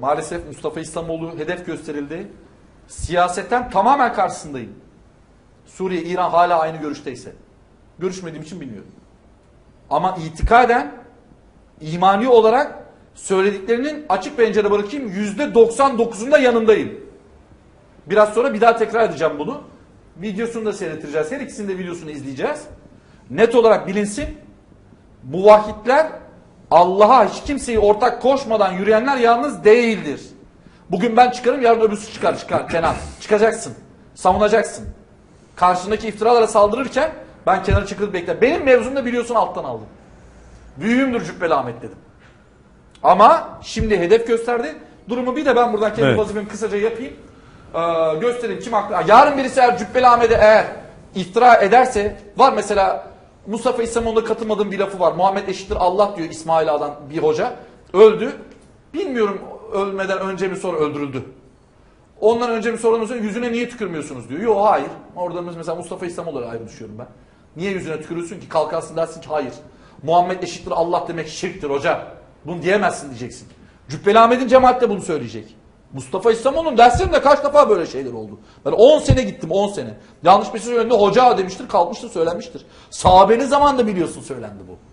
Maalesef Mustafa İslamoğlu hedef gösterildi. Siyasetten tamamen karşısındayım. Suriye, İran hala aynı görüşteyse. Görüşmediğim için bilmiyorum. Ama itikaden, imani olarak söylediklerinin açık pencere bırakayım yüzde 99'unda yanındayım. Biraz sonra bir daha tekrar edeceğim bunu. Videosunu da seyrettireceğiz. Her ikisinin de videosunu izleyeceğiz. Net olarak bilinsin. Muvahhidler Allah'a hiç kimseyi ortak koşmadan yürüyenler yalnız değildir. Bugün ben çıkarım yarın öbürsü çıkar çıkar Kenan. Çıkacaksın. Savunacaksın. Karşındaki iftiralara saldırırken ben kenara çıkıp bekle. Benim mevzumda biliyorsun alttan aldım. Büyüğümdür Cübbeli Ahmet dedim. Ama şimdi hedef gösterdi. Durumu bir de ben buradan kendi Evet. vazifemi kısaca yapayım. Ee, göstereyim kim haklı. Yarın birisi eğer Cübbeli Ahmet'e eğer iftira ederse var mesela Mustafa İslamoğlu'na katılmadığım bir lafı var. Muhammed eşittir Allah diyor İsmail Ağa'dan bir hoca. Öldü. Bilmiyorum ölmeden önce mi sonra öldürüldü. Ondan önce mi sonra yüzüne niye tükürmüyorsunuz diyor. Yok hayır. Orada mesela Mustafa İslamoğlu'na ayrı düşüyorum ben. Niye yüzüne tükürürsün ki? Kalkarsın dersin ki hayır. Muhammed eşittir Allah demek şirktir hoca. Bunu diyemezsin diyeceksin. Cübbeli Ahmet'in cemaat de bunu söyleyecek. Mustafa İslamoğlu'nun derslerinde kaç defa böyle şeyler oldu. Ben 10 sene gittim 10 sene. Yanlış bir şey söylendi hoca demiştir kalkmıştır söylenmiştir. Sahabenin zamanında biliyorsun söylendi bu.